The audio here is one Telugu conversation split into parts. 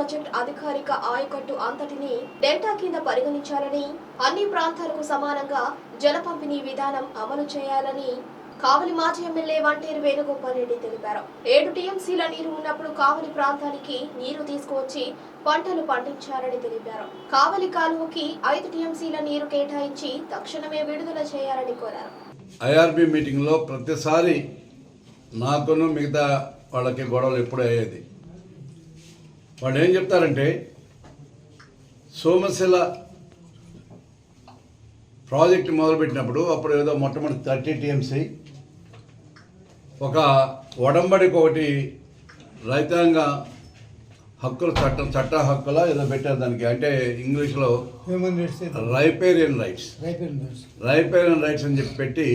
ప్రాజెక్ట్ అధికారిక ఆయకట్టు అంతటిని డెల్టా కింద పరిగణించాలని అన్ని ప్రాంతాలకు సమానంగా జల పంపిణీ విధానం అమలు చేయాలని కావలి మాజీ ఎమ్మెల్యే వంటేరు వేణుగోపాల్ రెడ్డి తెలిపారు. ఏడు టీఎంసీల నీరు ఉన్నప్పుడు కావలి ప్రాంతానికి నీరు తీసుకువచ్చి పంటలు పండించాలని తెలిపారు. కావలి కాలువకి ఐదు టీఎంసీల నీరు కేటాయించి తక్షణమే విడుదల చేయాలని కోరారు. ఐఆర్బి మీటింగ్లో ప్రతిసారి నాకును మిగతా వాళ్ళకి గొడవలు ఎప్పుడు అయ్యేది. వాళ్ళు ఏం చెప్తారంటే సోమశిల ప్రాజెక్ట్ మొదలుపెట్టినప్పుడు అప్పుడు ఏదో మొట్టమొదటి థర్టీ టీఎంసీ ఒక ఒడంబడికి ఒకటి రైతాంగ హక్కులు చట్ట చట్ట హక్కుల ఏదో పెట్టారు దానికి. అంటే ఇంగ్లీష్లో riparian rights. Riper rights. Riparian rights అని చెప్పి పెట్టి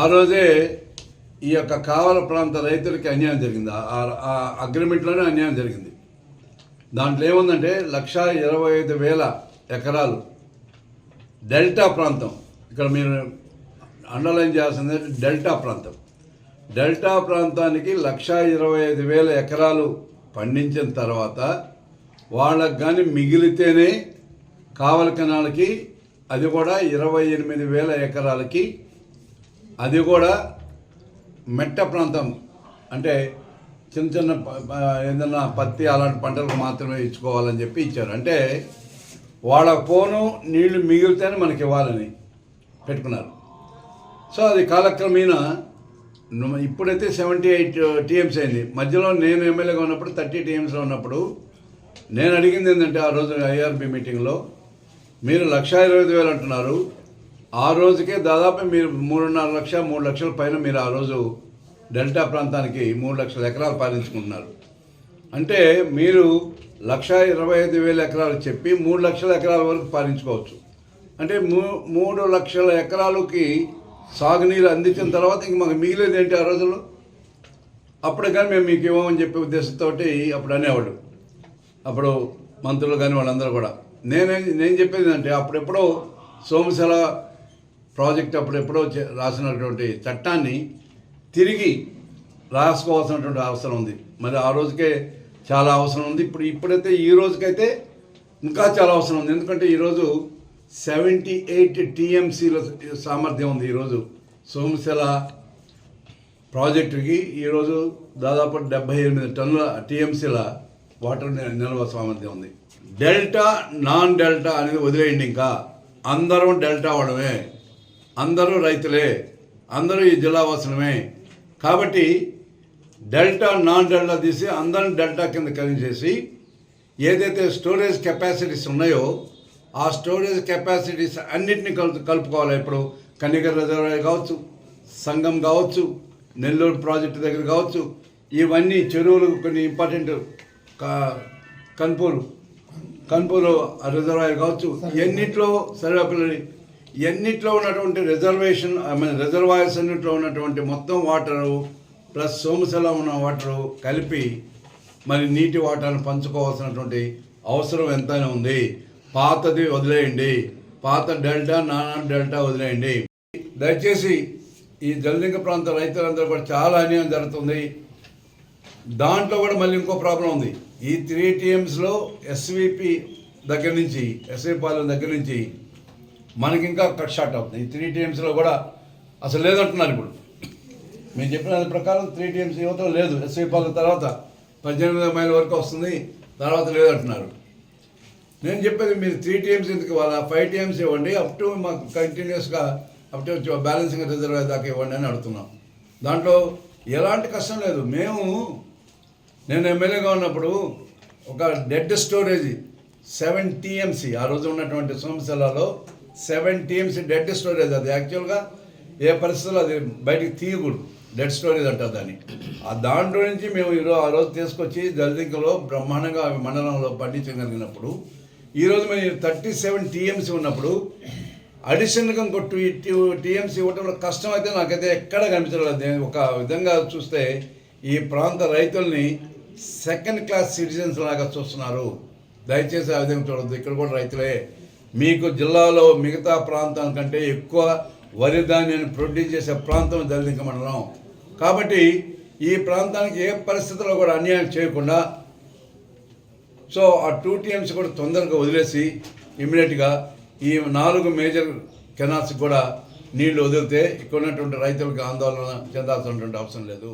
ఆ రోజే ఈ యొక్క కావల ప్రాంత రైతులకి అన్యాయం జరిగింది. ఆ అగ్రిమెంట్లోనే అన్యాయం జరిగింది. దాంట్లో ఏముందంటే లక్ష ఇరవై ఐదు వేల ఎకరాలు డెల్టా ప్రాంతం. ఇక్కడ మీరు అండర్లైన్ చేయాల్సింది డెల్టా ప్రాంతం. డెల్టా ప్రాంతానికి లక్ష ఇరవై ఐదు వేల ఎకరాలు పండించిన తర్వాత వాళ్ళకు కానీ మిగిలితేనే కావల కెనాల్కి అది కూడా ఇరవై ఎనిమిది వేల ఎకరాలకి. అది కూడా మెట్ట ప్రాంతం. అంటే చిన్న చిన్న ఏదైనా ఏదన్నా పత్తి అలాంటి పంటలకు మాత్రమే ఇచ్చుకోవాలని చెప్పి ఇచ్చారు. అంటే వాళ్ళ పోను నీళ్ళు మిగిలితేనే మనకి ఇవ్వాలని పెట్టుకున్నారు. సో అది కాలక్రమేణ ఇప్పుడైతే సెవెంటీ ఎయిట్ uh, టీఎంసీ అయింది. మధ్యలో నేను ఎమ్మెల్యేగా ఉన్నప్పుడు థర్టీ టీఎంసీలో ఉన్నప్పుడు నేను అడిగింది ఏంటంటే ఆ రోజు ఐఆర్బి మీటింగ్లో మీరు లక్ష ఇరవై ఐదు వేలు అంటున్నారు. ఆ రోజుకే దాదాపు మీరు మూడున్నర లక్ష మూడు లక్షల పైన మీరు ఆ రోజు డెల్టా ప్రాంతానికి మూడు లక్షల ఎకరాలు పాలించుకుంటున్నారు. అంటే మీరు లక్ష ఇరవై ఐదు వేల ఎకరాలు చెప్పి మూడు లక్షల ఎకరాల వరకు పాలించుకోవచ్చు. అంటే మూ మూడు లక్షల ఎకరాలకి సాగునీరు అందించిన తర్వాత ఇంక మాకు మిగిలేదు ఏంటి ఆ రోజుల్లో? అప్పుడు కానీ మేము మీకు ఇవ్వమని చెప్పే ఉద్దేశంతో అప్పుడు అనేవాళ్ళు. అప్పుడు మంత్రులు కానీ వాళ్ళందరూ కూడా. నేనే నేను చెప్పేది అంటే అప్పుడెప్పుడో సోమశిల ప్రాజెక్ట్ అప్పుడెప్పుడో చే- రాసినటువంటి చట్టాన్ని తిరిగి రాసుకోవాల్సినటువంటి అవసరం ఉంది. మరి ఆ రోజుకే చాలా అవసరం ఉంది. ఇప్పుడు ఇప్పుడైతే ఈ రోజుకైతే ఇంకా చాలా అవసరం ఉంది. ఎందుకంటే ఈరోజు సెవెంటీ ఎయిట్ టీఎంసీల సామర్థ్యం ఉంది ఈరోజు సోమశిల ప్రాజెక్టుకి ఈరోజు దాదాపు డెబ్బై ఎనిమిది టన్నుల టీఎంసీల వాటర్ నిల్వ సామర్థ్యం ఉంది. డెల్టా నాన్ డెల్టా అనేది వదిలేయండి ఇంకా. అందరం డెల్టా అవడమే అందరూ రైతులే. అందరూ ఈ జిల్లా వాసులమే. కాబట్టి డెల్టా నాన్ డెల్టా తీసి అందరం డెల్టా కింద కలిసేసి ఏదైతే స్టోరేజ్ కెపాసిటీస్ ఉన్నాయో ఆ స్టోరేజ్ కెపాసిటీస్ అన్నిటిని కలుపు కలుపుకోవాలి. ఇప్పుడు కనిగర్ రిజర్వాయర్ కావచ్చు సంగం కావచ్చు నెల్లూరు ప్రాజెక్టు దగ్గర కావచ్చు ఇవన్నీ చెరువులు కొన్ని ఇంపార్టెంట్ కన్పూరు కన్పూరు రిజర్వాయర్ కావచ్చు ఎన్నిట్లో సర్వేపల్లి ఎన్నిట్లో ఉన్నటువంటి రిజర్వేషన్ ఐ మీన్ రిజర్వాయర్స్ అన్నింటిలో ఉన్నటువంటి మొత్తం వాటరు ప్లస్ సోమశల ఉన్న వాటరు కలిపి మరి నీటి వాటర్ను పంచుకోవాల్సినటువంటి అవసరం ఎంతైనా ఉంది. పాతది వదిలేయండి. పాత డెల్టా నానా డెల్టా వదిలేయండి. దయచేసి ఈ జలలింగ ప్రాంత రైతులందరూ కూడా చాలా అన్యాయం జరుగుతుంది. దాంట్లో కూడా మళ్ళీ ఇంకో ప్రాబ్లం ఉంది. ఈ త్రీ టీఎంస్లో ఎస్విపి దగ్గర నుంచి ఎస్వి పాలెం దగ్గర నుంచి మనకి ఇంకా కట్ షార్ట్ అవుతుంది. ఈ త్రీ టీఎంసీలో కూడా అసలు లేదంటున్నారు ఇప్పుడు. మేము చెప్పిన ప్రకారం త్రీ టీఎంసీ యువత లేదు. ఎస్వి పాలెం తర్వాత పద్దెనిమిది మైల వరకు వస్తుంది. తర్వాత లేదంటున్నారు. నేను చెప్పేది మీరు త్రీ టీఎంసీ ఎందుకు ఇవ్వాలా? ఫైవ్ టీఎంసీ ఇవ్వండి. అప్ టు మాకు కంటిన్యూస్గా అప్ టు బ్యాలెన్సింగ్ రిజర్వ్ దాకా ఇవ్వండి అని అడుగుతున్నాం. దాంట్లో ఎలాంటి కష్టం లేదు. మేము నేను ఎమ్మెల్యేగా ఉన్నప్పుడు ఒక డెడ్ స్టోరేజ్ సెవెన్ టీఎంసీ ఆ రోజు ఉన్నటువంటి సోమశిలలో సెవెన్ టీఎంసీ డెడ్ స్టోరేజ్ అది. యాక్చువల్గా ఏ పరిస్థితుల్లో అది బయటికి తీయకూడదు. డెడ్ స్టోరేజ్ అంటారు దాన్ని. ఆ దాంట్లో నుంచి మేము ఈరోజు ఆ రోజు తీసుకొచ్చి జలదింకలో బ్రహ్మాండంగా మండలంలో పండించగలిగినప్పుడు ఈరోజు మేము థర్టీ సెవెన్ టీఎంసీ ఉన్నప్పుడు అడిషనల్గా ఇంకో టూ టీఎంసీ ఇవ్వటం కష్టం అయితే నాకైతే ఎక్కడ కనిపించలేదు. ఒక విధంగా చూస్తే ఈ ప్రాంత రైతుల్ని సెకండ్ క్లాస్ సిటిజన్స్ లాగా చూస్తున్నారు. దయచేసి ఆ విధంగా చూడద్దు. ఇక్కడ కూడా రైతులే మీకు జిల్లాలో మిగతా ప్రాంతం కంటే ఎక్కువ వరి ధాన్యాన్ని ప్రొడ్యూస్ చేసే ప్రాంతం దళిత మండలం. కాబట్టి ఈ ప్రాంతానికి ఏ పరిస్థితుల్లో కూడా అన్యాయం చేయకుండా సో ఆ టూ టీఎంస్ కూడా తొందరగా వదిలేసి ఇమీడియట్గా ఈ నాలుగు మేజర్ కెనాల్స్ కూడా నీళ్ళు వదిలితే ఇక్కడ ఉన్నటువంటి రైతులకు ఆందోళన చెందాల్సినటువంటి అవసరం లేదు.